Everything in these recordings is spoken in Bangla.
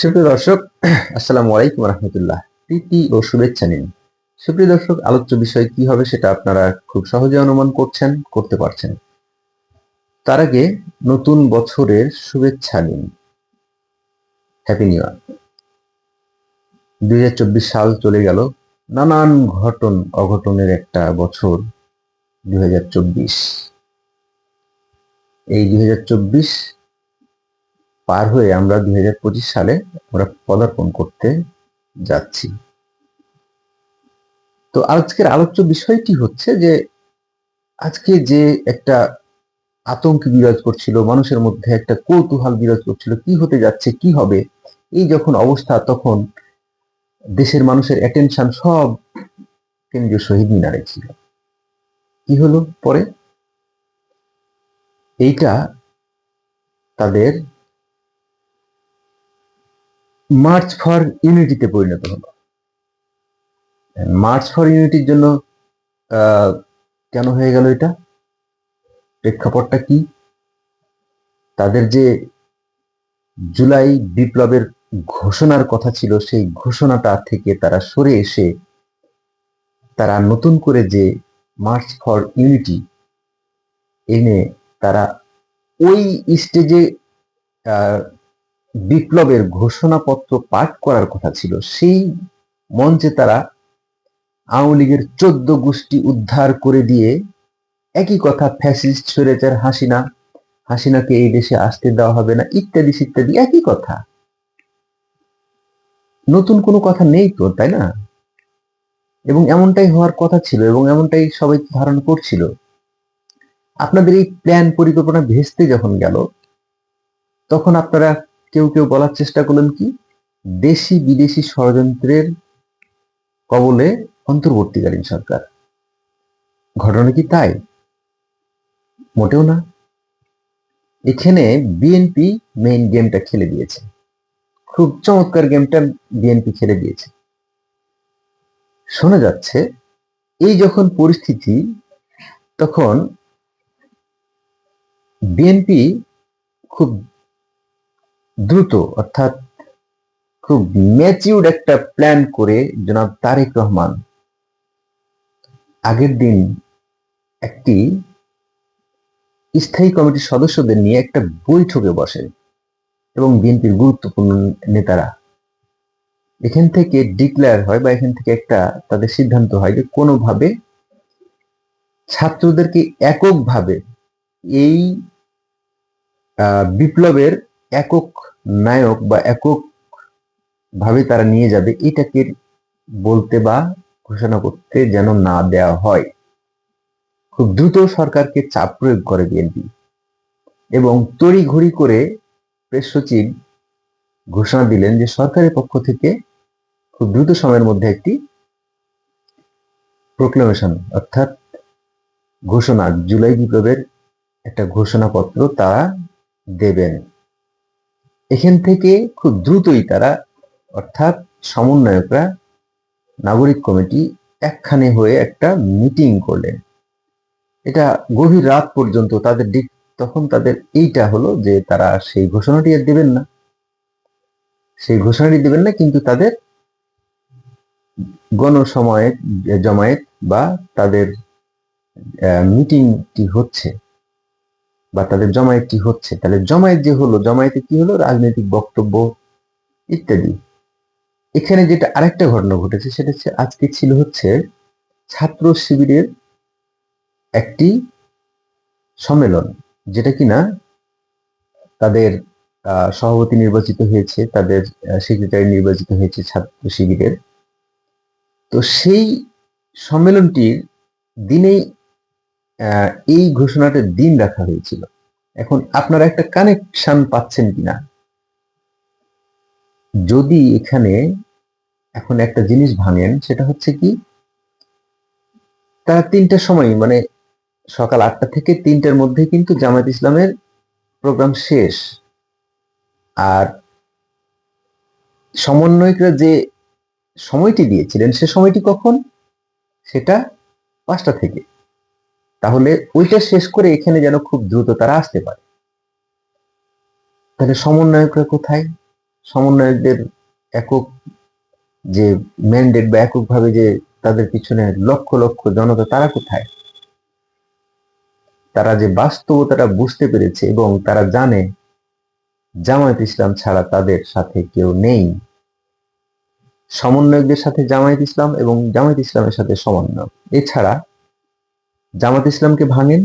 সুপ্রিয় দর্শক, আসসালামু আলাইকুম রহমতুল্লাহ। প্রীতি ও শুভেচ্ছা নিন। সুপ্রিয় দর্শক, আলোচ্য বিষয় কি হবে সেটা আপনারা খুব সহজে অনুমান করছেন, করতে পারছেন। তার আগে নতুন বছরের শুভেচ্ছা নিন। হ্যাপি নিউ ইয়ার দুই হাজার চব্বিশ সাল চলে গেল। নানান ঘটন, অঘটনের একটা বছর দুই হাজার চব্বিশ। এই দুই হাজার চব্বিশ পার হয়ে আমরা দুই হাজার পঁচিশ সালে আমরা পদার্পণ করতে যাচ্ছি। তো আজকের আলোচ্য বিষয়টি হচ্ছে যে, আজকে যে একটা আতঙ্ক বিরাজ করছিল, মানুষের মধ্যে একটা কৌতূহল বিরাজ করছিল, কি হতে যাচ্ছে, কি হবে, এই যখন অবস্থা, তখন দেশের মানুষের অ্যাটেনশন সব কেন্দ্রীয় শহীদ মিনারে ছিল। কি হলো পরে? এইটা তাদের মার্চ ফর ইউনিটিতে পরিণত হলো। মার্চ ফর ইউনিটির জন্য কেন হয়ে গেল এটা? প্রেক্ষাপটটা কি? তাদের যে জুলাই বিপ্লবের ঘোষণার কথা ছিল, সেই ঘোষণাটা থেকে তারা সরে এসে তারা নতুন করে যে মার্চ ফর ইউনিটি এনে তারা ওই স্টেজে বিপ্লবের ঘোষণাপত্র পাঠ করার কথা ছিল, সেই মঞ্চে তারা আওয়ামী লীগের চোদ্দ গোষ্ঠী উদ্ধার করে দিয়ে একই কথা ফ্যাসিস্ট স্বৈরাচার হাসিনা, হাসিনাকে এই দেশে আসতে দেওয়া হবে না, ইত্যাদি ইত্যাদি, একই কথা। নতুন কোনো কথা নেই তো, তাই না? এবং এমনটাই হওয়ার কথা ছিল এবং এমনটাই সবাই ধারণ করছিল। আপনাদের এই প্ল্যান পরিকল্পনা ভেস্তে যখন গেল, তখন আপনারা কেউ কেউ বলার চেষ্টা করলেন কি? দেশি বিদেশি ষড়যন্ত্রের কবলে অন্তর্বর্তীকালীন সরকার। ঘটনা কি তাই? মোটেও না। এখানে বিএনপি মেইন গেমটা খেলে দিয়েছে। খুব চমৎকার গেমটা বিএনপি খেলে দিয়েছে। শোনা যাচ্ছে, এই যখন পরিস্থিতি, তখন বিএনপি খুব দ্রুত, অর্থাৎ খুব ম্যাচিউড একটা প্ল্যান করে জনাব তারেক রহমান আগের দিন একটি স্থায়ী কমিটির সদস্যদের নিয়ে একটা বৈঠকে বসেন এবং বিএনপির গুরুত্বপূর্ণ নেতারা। এখান থেকে ডিক্লেয়ার হয় বা এখান থেকে একটা তাদের সিদ্ধান্ত হয় যে কোনোভাবে ছাত্রদেরকে এককভাবে এই বিপ্লবের একক নায়ক বা একক ভাবে তারা নিয়ে যাবে, এটাকে বলতে বা ঘোষণা করতে যেন না দেওয়া হয়। খুব দ্রুত সরকারকে চাপ প্রয়োগ করে বিএনপি এবং তড়িঘড়ি করে প্রেস সচিব ঘোষণা দিলেন যে সরকারের পক্ষ থেকে খুব দ্রুত সময়ের মধ্যে একটি প্রোক্লামেশন অর্থাৎ ঘোষণা, জুলাই বিপ্লবের একটা ঘোষণাপত্র তারা দেবেন। এখান থেকে খুব দ্রুতই তারা, অর্থাৎ সমন্বয়করা, নাগরিক কমিটি একখানে হয়ে একটা মিটিং করলেন। এটা গভীর রাত পর্যন্ত তাদের দিক, তখন তাদের এইটা হলো যে তারা সেই ঘোষণাটি আর দেবেন না। সেই ঘোষণাটি দেবেন না, কিন্তু তাদের গণসমায়েত, জমায়েত বা তাদের মিটিংটি হচ্ছে। বা তাদের জমায়েতটি হচ্ছে? তাহলে জমায়েত যে হলো, জমায়েতে কি হলো? রাজনৈতিক বক্তব্য ইত্যাদি। এখানে যেটা আরেকটা ঘটনা ঘটেছে, সেটা হচ্ছে আজকে ছিল হচ্ছে ছাত্র শিবিরের একটি সম্মেলন, যেটা কিনা তাদের সভাপতি নির্বাচিত হয়েছে, তাদের সেক্রেটারি নির্বাচিত হয়েছে ছাত্র শিবিরের। তো সেই সম্মেলনটির দিনেই এই ঘোষণাটার দিন রাখা হয়েছিল। এখন আপনারা একটা কানেকশন পাচ্ছেন কিনা? যদি এখানে এখন একটা জিনিস ভাঙেন, সেটা হচ্ছে কি, তারা তিনটার সময় মানে সকাল আটটা থেকে তিনটার মধ্যে কিন্তু জামায়াত ইসলামের প্রোগ্রাম শেষ। আর সমন্বয়করা যে সময়টি দিয়েছিলেন, সে সময়টি কখন? সেটা পাঁচটা থেকে। তাহলে ওইটা শেষ করে এখানে যেন খুব দ্রুত তারা আসতে পারে। তাহলে সমন্বয়করা কোথায়? সমন্বয়কদের একক যে ম্যান্ডেট বা এককভাবে যে তাদের পিছনে লক্ষ লক্ষ জনতা, তারা কোথায়? তারা যে বাস্তবতাটা বুঝতে পেরেছে এবং তারা জানে জামায়াত ইসলাম ছাড়া তাদের সাথে কেউ নেই। সমন্বয়কদের সাথে জামায়াত ইসলাম এবং জামায়াত ইসলামের সাথে সমন্বয়। এছাড়া জামাত ইসলামকে ভাঙেন,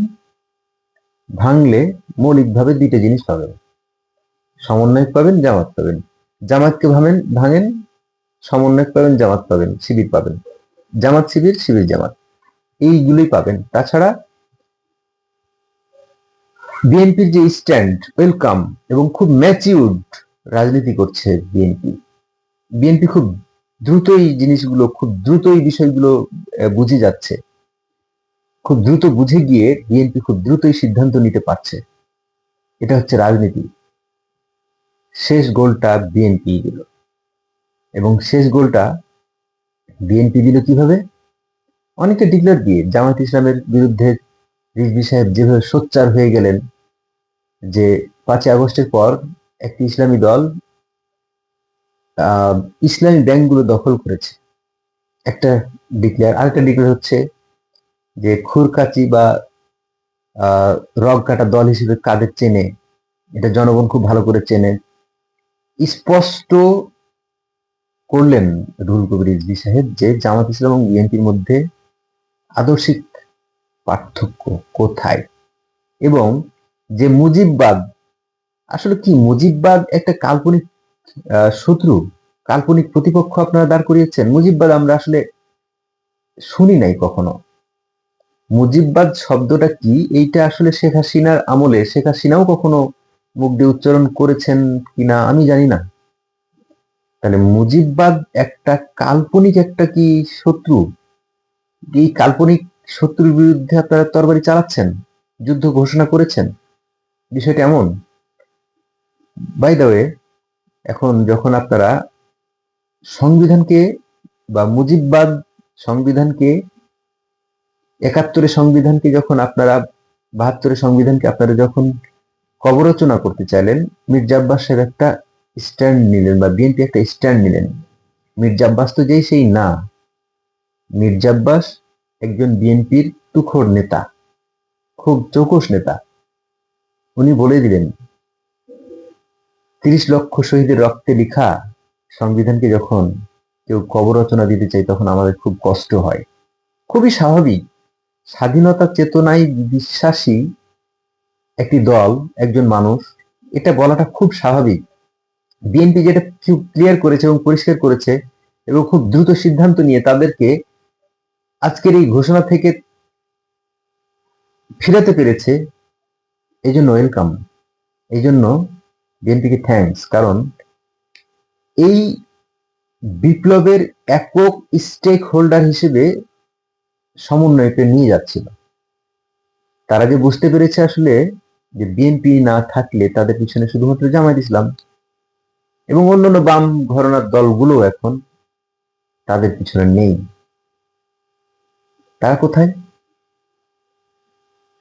ভাঙলে মৌলিকভাবে দুইটা জিনিস পাবেন। সমন্বয়ক পাবেন, জামাত পাবেন। জামাতকে ভাঙেন ভাঙেন, সমন্বয়ক পাবেন, জামাত পাবেন, শিবির পাবেন। জামাত শিবির শিবির জামাত। এইগুলোই পাবেন। তাছাড়া বিএনপির যে স্ট্যান্ড, ওয়েলকাম এবং খুব ম্যাচিউড রাজনীতি করছে বিএনপি। বিএনপি খুব দ্রুতই জিনিসগুলো, খুব দ্রুতই বিষয়গুলো বুঝে যাচ্ছে। খুব দ্রুত বুঝে গিয়ে বিএনপি খুব দ্রুতই সিদ্ধান্ত নিতে পারছে। এটা হচ্ছে রাজনীতি। শেষ গোলটা বিএনপি দিল। এবং শেষ গোলটা বিএনপি দিল কীভাবে? অনেকে ডিক্লেয়ার দিয়ে জামাত ইসলামের বিরুদ্ধে রিজভি সাহেব যেভাবে সোচ্চার হয়ে গেলেন যে পাঁচই আগস্টের পর একটি ইসলামী দল ইসলামী ব্যাংকগুলো দখল করেছে। একটা ডিক্লেয়ার, আরেকটা ডিক্লেয়ার হচ্ছে যে খুরকাচি বা রগ কাটা দল হিসেবে কাদের চেনে, এটা জনগণ খুব ভালো করে চেনে। স্পষ্ট করলেন রুহুল কবির রিজভী সাহেব যে জামাত ইসলাম এবং বিএনপির মধ্যে আদর্শিক পার্থক্য কোথায়? এবং যে মুজিববাদ, আসলে কি মুজিববাদ একটা কাল্পনিক শত্রু? কাল্পনিক প্রতিপক্ষ আপনারা দাঁড় করিয়েছেন? মুজিববাদ আমরা আসলে শুনি নাই কখনো। মুজিববাদ শব্দটা কি? এইটা আসলে শেখ হাসিনার আমলে। শেখ হাসিনাও কখনো মুখ দিয়ে উচ্চারণ করেছেন কিনা আমি জানি না। তাহলে মুজিববাদ একটা কাল্পনিক একটা কি শত্রু? এই কাল্পনিক শত্রুর বিরুদ্ধে আপনারা তরবারি চালাচ্ছেন, যুদ্ধ ঘোষণা করেছেন, বিষয়টা এমন। বাই দ্য ওয়ে এখন যখন আপনারা সংবিধানকে বা মুজিববাদ সংবিধানকে একাত্তরের সংবিধানকে যখন আপনারা, বাহাত্তরের সংবিধানকে আপনারা যখন কবরচনা করতে চাইলেন, মির্জা আব্বাস সাহেব একটা স্ট্যান্ড নিলেন বা বিএনপি একটা স্ট্যান্ড নিলেন। মির্জা আব্বাস তো যেই সেই না। মির্জা আব্বাস একজন বিএনপির তুখোর নেতা, খুব চৌকস নেতা। উনি বলে দিলেন, তিরিশ লক্ষ শহীদের রক্তে লিখা সংবিধানকে যখন কেউ কবর রচনা দিতে চাই তখন আমাদের খুব কষ্ট হয়। খুবই স্বাভাবিক। স্বাধীনতা চেতনায় বিশ্বাসী একটি দল, একজন মানুষ, এটা বলাটা খুব স্বাভাবিক। বিএনপি যেটা ক্লিয়ার করেছে এবং পরিষ্কার করেছে এবং খুব দ্রুত সিদ্ধান্ত নিয়ে তাদেরকে আজকের এই ঘোষণা থেকে ফিরাতে পেরেছে এই জন্য ওয়েলকাম এই জন্য বিএনপিকে থ্যাঙ্কস কারণ এই বিপ্লবের একক স্টেক হোল্ডার হিসেবে সমন্বয়কে নিয়ে যাচ্ছিল। তারা যে বুঝতে পেরেছে আসলে যে বিএনপি না থাকলে তাদের পিছনে শুধুমাত্র জামায়াত ইসলাম এবং অন্যান্য বাম ঘরনার দলগুলো এখন তাদের পিছনে নেই। তারা কোথায়?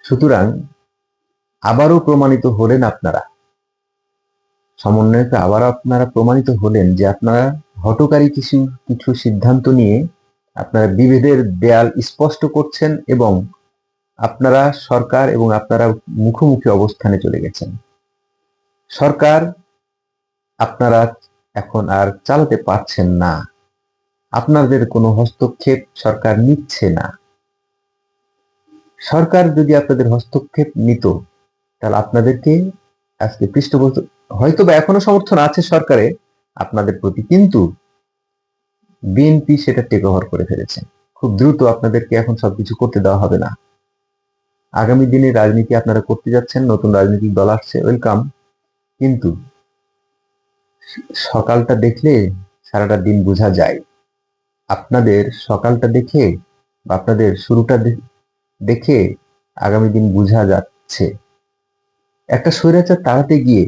সুতরাং আবারও প্রমাণিত হলেন আপনারা। সমন্বয়কে আবার আপনারা প্রমাণিত হলেন যে আপনারা হটকারী কিছু কিছু সিদ্ধান্ত নিয়ে আপনারা বিভেদের দেয়াল স্পষ্ট করছেন এবং আপনারা সরকার এবং আপনারা মুখোমুখি অবস্থানে চলে গেছেন। সরকার আপনারা এখন আর চালাতে পারছেন না। আপনাদের কোনো হস্তক্ষেপ সরকার নিচ্ছে না। সরকার যদি আপনাদের হস্তক্ষেপ নিত, তাহলে আপনাদেরকে আজকে পৃষ্ঠপোষক হয়তো বা এখনও সমর্থন আছে সরকারে, আপনাদের প্রতি, কিন্তু বিএনপি সেটা টেক ওভার করে ফেলেছে। খুব দ্রুত আপনাদেরকে এখন সবকিছু করতে দেওয়া হবে না। আগামী দিনে রাজনীতি আপনারা করতে যাচ্ছেন, নতুন রাজনৈতিক দল আসছে ওয়েলকাম কিন্তু সকালটা দেখলে সারাটা দিন বোঝা যায়। আপনাদের সকালটা দেখে বা আপনাদের শুরুটা দেখে আগামী দিন বোঝা যাচ্ছে। একটা স্বৈরাচার তাড়াতে গিয়ে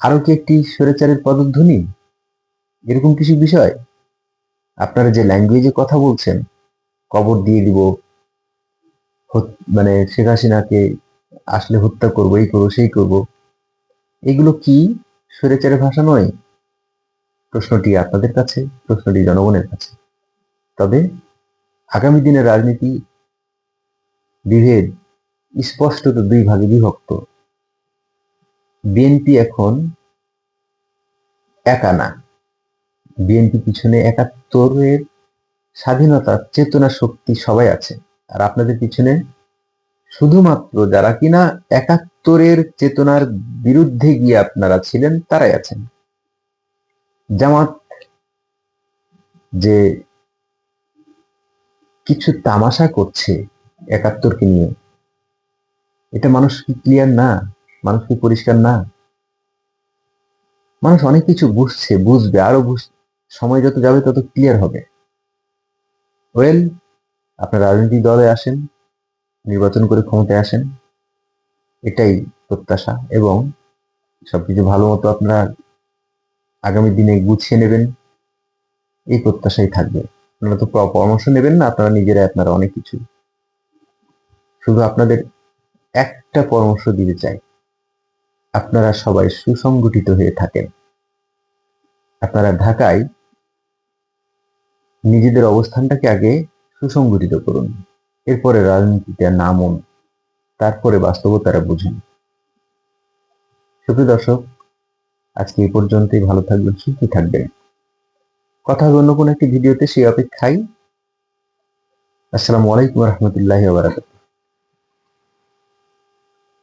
আরও কি একটি স্বৈরাচারের পদধ্বনি? এরকম কিছু বিষয়? আপনারা যে ল্যাঙ্গুয়েজে কথা বলছেন, কবর দিয়ে দিব মানে শেখ হাসিনাকে আসলে হত্যা করব, এই করব, সেই করব, এগুলো কি স্বৈরাচারের ভাষা নয়? প্রশ্নটি আপনাদের কাছে, প্রশ্নটি জনগণের কাছে। তবে আগামী দিনের রাজনীতি বিভেদ, স্পষ্টত দুই ভাগে বিভক্ত। বিএনপি এখন একা না। বিএনপি পিছনে একাত্তরের স্বাধীনতা, চেতনা শক্তি সবাই আছে। আর আপনাদের পিছনে শুধুমাত্র যারা কিনা একাত্তরের চেতনার বিরুদ্ধে গিয়ে আপনারা ছিলেন, তারাই আছেন। জামাত যে কিছু তামাশা করছে একাত্তরকে নিয়ে, এটা মানুষ কি ক্লিয়ার না? মানুষ কি পরিষ্কার না? মানুষ অনেক কিছু বুঝছে, বুঝবে, আরও সময় যত যাবে তত ক্লিয়ার হবে। ওয়েল আপনার রাজনৈতিক দলে আসেন, নির্বাচন করে ক্ষমতায় আসেন, এটাই প্রত্যাশা এবং সবকিছু ভালো মতো আপনারা আগামী দিনে গুছিয়ে নেবেন, এই প্রত্যাশাই থাকবে। আপনারা তো পরামর্শ নেবেন না, আপনারা নিজেরাই আপনারা অনেক কিছু। শুধু আপনাদের একটা পরামর্শ দিতে চাই, আপনারা সবাই সুসংগঠিত হয়ে থাকেন। আপনারা ঢাকায় নিজেদের অবস্থানটাকে আগে সুসংগঠিত করুন। এরপরে রাজনীতিতে নামুন। তারপরে বাস্তবতারা বুঝুন। সুপ্রিয় দর্শক, আজকে এ পর্যন্তই। ভালো থাকবেন সুখী থাকবেন। কথা হবে অন্য কোনো একটি ভিডিওতে, সেই অপেক্ষায়। আসসালামু আলাইকুম রহমতুল্লাহ বারাকাতুহু।